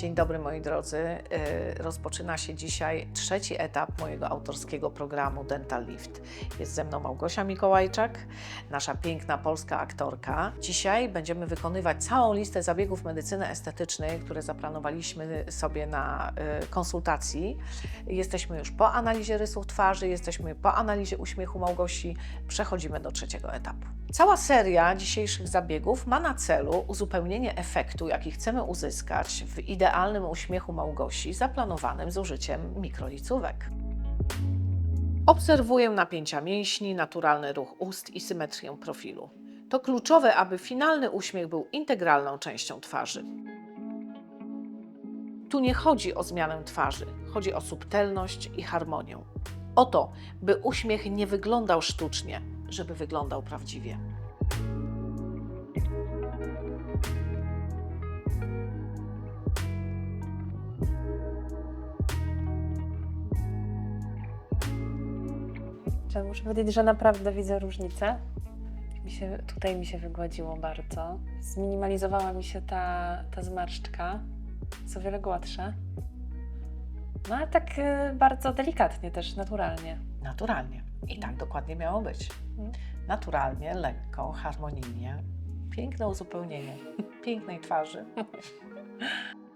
Dzień dobry moi drodzy. Y, Rozpoczyna się dzisiaj trzeci etap mojego autorskiego programu Dental Lift. Jest ze mną Małgosia Mikołajczak, nasza piękna polska aktorka. Dzisiaj będziemy wykonywać całą listę zabiegów medycyny estetycznej, które zaplanowaliśmy sobie na y, konsultacji. Jesteśmy już po analizie rysów twarzy, jesteśmy po analizie uśmiechu Małgosi. Przechodzimy do trzeciego etapu. Cała seria dzisiejszych zabiegów ma na celu uzupełnienie efektu, jaki chcemy uzyskać w idealnym uśmiechu Małgosi, zaplanowanym z użyciem mikrolicówek. Obserwuję napięcia mięśni, naturalny ruch ust i symetrię profilu. To kluczowe, aby finalny uśmiech był integralną częścią twarzy. Tu nie chodzi o zmianę twarzy, chodzi o subtelność i harmonię. O to, by uśmiech nie wyglądał sztucznie, żeby wyglądał prawdziwie. Muszę powiedzieć, że naprawdę widzę różnicę. Mi się, tutaj mi się wygładziło bardzo. Zminimalizowała mi się ta, ta zmarszczka. Jest o wiele gładsze. No ale tak y, bardzo delikatnie też, naturalnie. Naturalnie. I tak dokładnie miało być. Mhm. Naturalnie, lekko, harmonijnie. Piękne uzupełnienie pięknej twarzy.